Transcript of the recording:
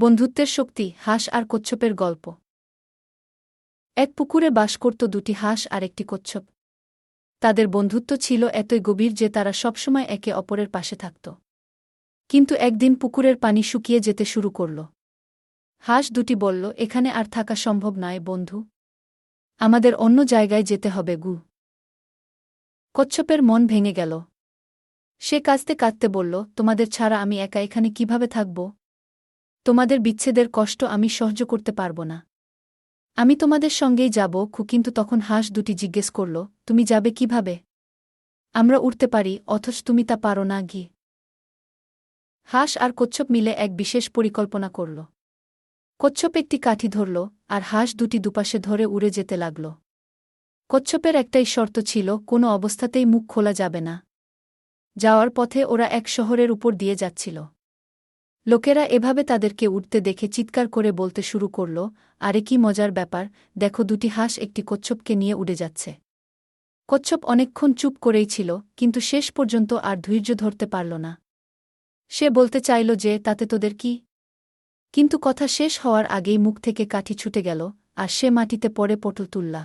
বন্ধুত্বের শক্তি, হাঁস আর কচ্ছপের গল্প। এক পুকুরে বাস করত দুটি হাঁস আর একটি কচ্ছপ। তাদের বন্ধুত্ব ছিল এতই গভীর যে তারা সবসময় একে অপরের পাশে থাকত। কিন্তু একদিন পুকুরের পানি শুকিয়ে যেতে শুরু করল। হাঁস দুটি বলল, এখানে আর থাকা সম্ভব নয়, বন্ধু। আমাদের অন্য জায়গায় যেতে হবে, গু। কচ্ছপের মন ভেঙে গেল। সে কাঁদতে কাঁদতে বলল, তোমাদের ছাড়া আমি একা এখানে কীভাবে থাকব? তোমাদের বিচ্ছেদের কষ্ট আমি সহ্য করতে পারব না। আমি তোমাদের সঙ্গেই যাব খু কিন্তু তখন হাঁস দুটি জিজ্ঞেস করল, তুমি যাবে কীভাবে? আমরা উঠতে পারি, অথচ তুমি তা পারো না, গিয়ে। হাঁস আর কচ্ছপ মিলে এক বিশেষ পরিকল্পনা করল। কচ্ছপ একটি কাঠি ধরল, আর হাঁস দুটি দুপাশে ধরে উড়ে যেতে লাগল। কচ্ছপের একটাই শর্ত ছিল, কোনো অবস্থাতেই মুখ খোলা যাবে না। যাওয়ার পথে ওরা এক শহরের উপর দিয়ে যাচ্ছিল। লোকেরা এভাবে তাদেরকে উঠতে দেখে চিৎকার করে বলতে শুরু করল, আরে কি মজার ব্যাপার, দেখো দুটি হাঁস একটি কচ্ছপকে নিয়ে উড়ে যাচ্ছে। কচ্ছপ অনেকক্ষণ চুপ করেই ছিল, কিন্তু শেষ পর্যন্ত আর ধৈর্য ধরতে পারল না। সে বলতে চাইল যে, তাতে তোদের কি? কিন্তু কথা শেষ হওয়ার আগেই মুখ থেকে কাঠি ছুটে গেল, আর সে মাটিতে পড়ে পটল তুললা।